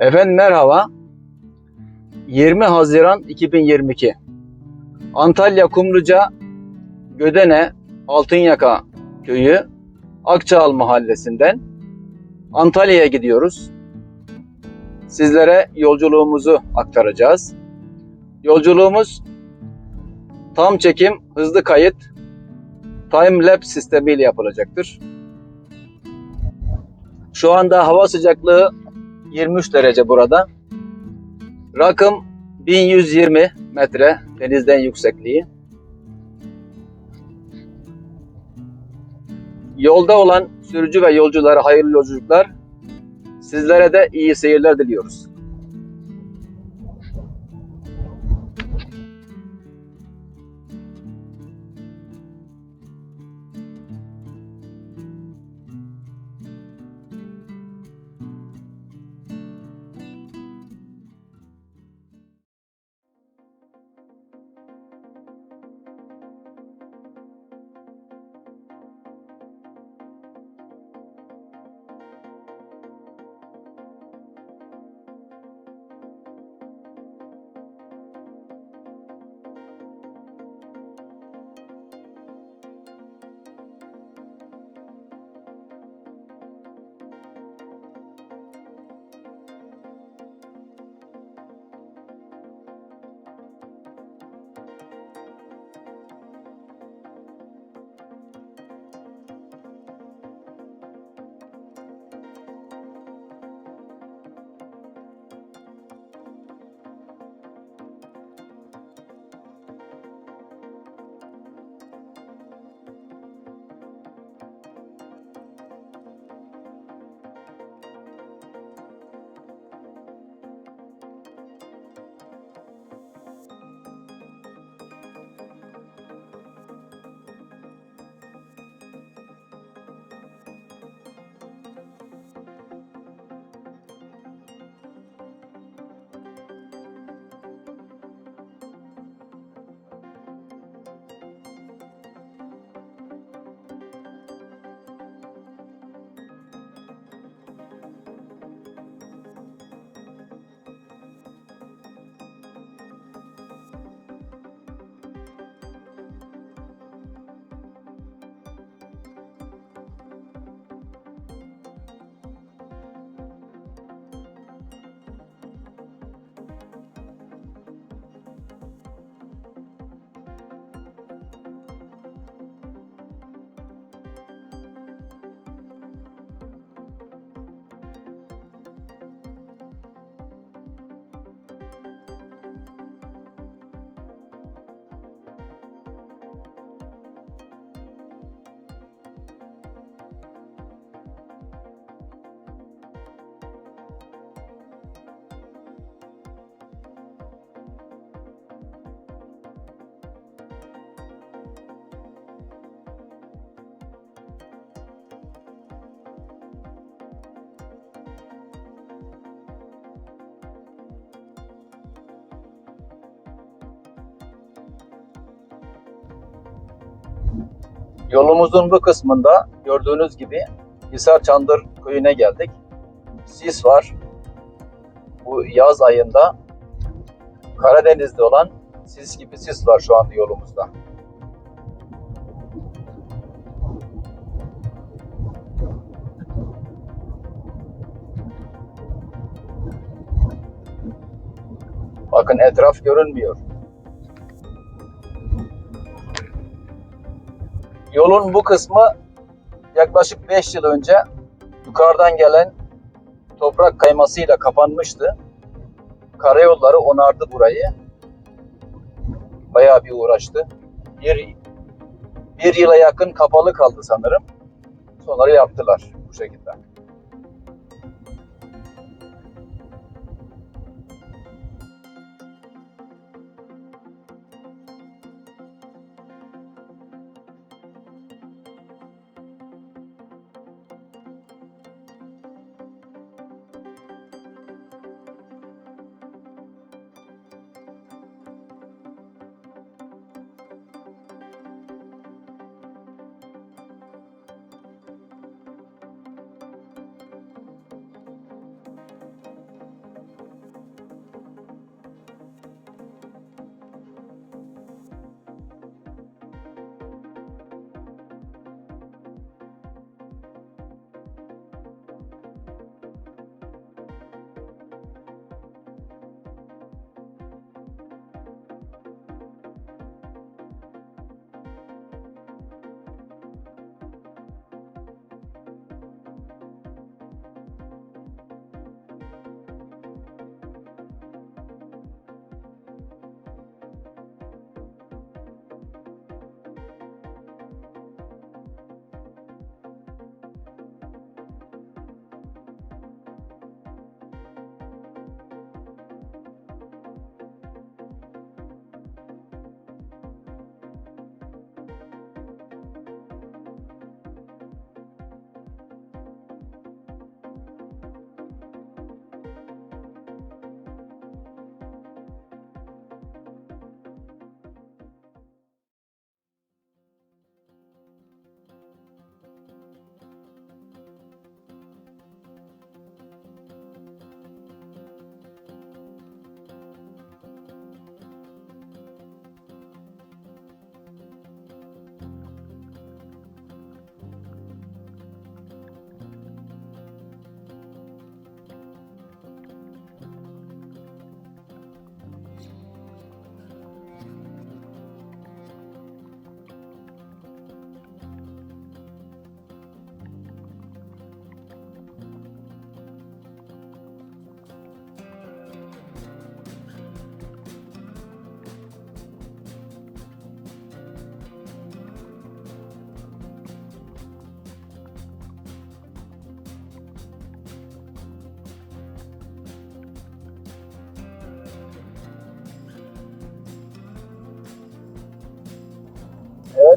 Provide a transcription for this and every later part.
Efendim merhaba. 20 Haziran 2022. Antalya Kumluca Gödene Altınyaka köyü Akçaal mahallesinden Antalya'ya gidiyoruz. Sizlere yolculuğumuzu aktaracağız. Yolculuğumuz tam çekim, hızlı kayıt, time lapse sistemiyle yapılacaktır. Şu anda hava sıcaklığı 23 derece burada. Rakım 1120 metre denizden yüksekliği. Yolda olan sürücü ve yolculara hayırlı yolculuklar. Sizlere de iyi seyirler diliyoruz. Yolumuzun bu kısmında gördüğünüz gibi Hisar Çandır köyüne geldik. Sis var. Bu yaz ayında Karadeniz'de olan sis gibi sis var şu anda yolumuzda. Bakın etraf görünmüyor. Yolun bu kısmı yaklaşık 5 yıl önce yukarıdan gelen toprak kaymasıyla kapanmıştı. Karayolları onardı burayı. Bayağı bir uğraştı. Bir, bir yıla yakın kapalı kaldı sanırım. Sonra yaptılar bu şekilde.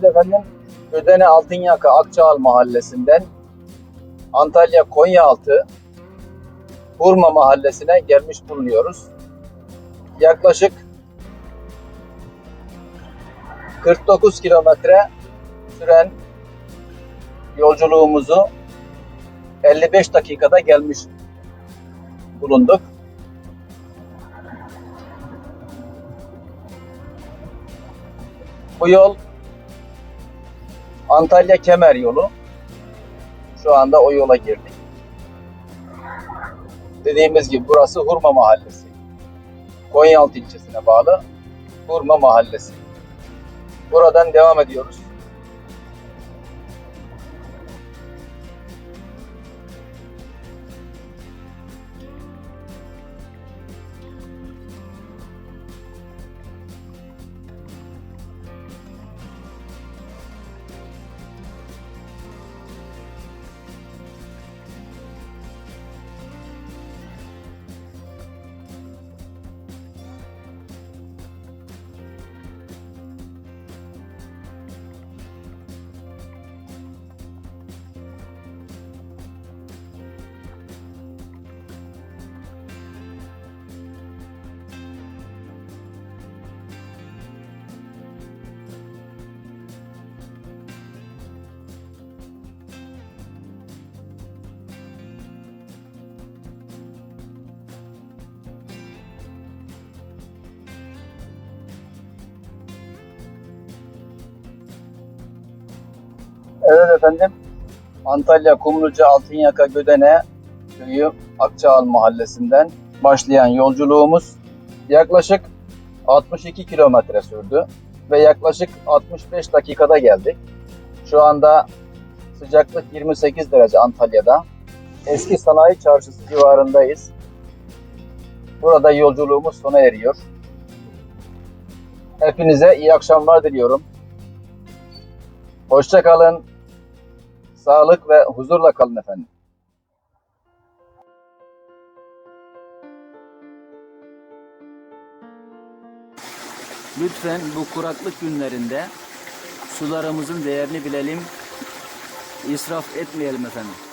Evet efendim, Ödene Altınyaka Akçaal Mahallesi'nden Antalya Konyaaltı Burma Mahallesi'ne gelmiş bulunuyoruz. Yaklaşık 49 kilometre süren yolculuğumuzu 55 dakikada gelmiş bulunduk. Bu yol Antalya Kemer yolu. Şu anda o yola girdik. Dediğimiz gibi burası Hurma Mahallesi. Konyaaltı ilçesine bağlı Hurma Mahallesi. Buradan devam ediyoruz. Evet efendim. Antalya Kumluca Altınyaka Gödene köyü Akçaal mahallesinden başlayan yolculuğumuz yaklaşık 62 kilometre sürdü ve yaklaşık 65 dakikada geldik. Şu anda sıcaklık 28 derece Antalya'da. Eski Sanayi Çarşısı civarındayız. Burada yolculuğumuz sona eriyor. Hepinize iyi akşamlar diliyorum. Hoşça kalın. Sağlık ve huzurla kalın efendim. Lütfen bu kuraklık günlerinde sularımızın değerini bilelim. İsraf etmeyelim efendim.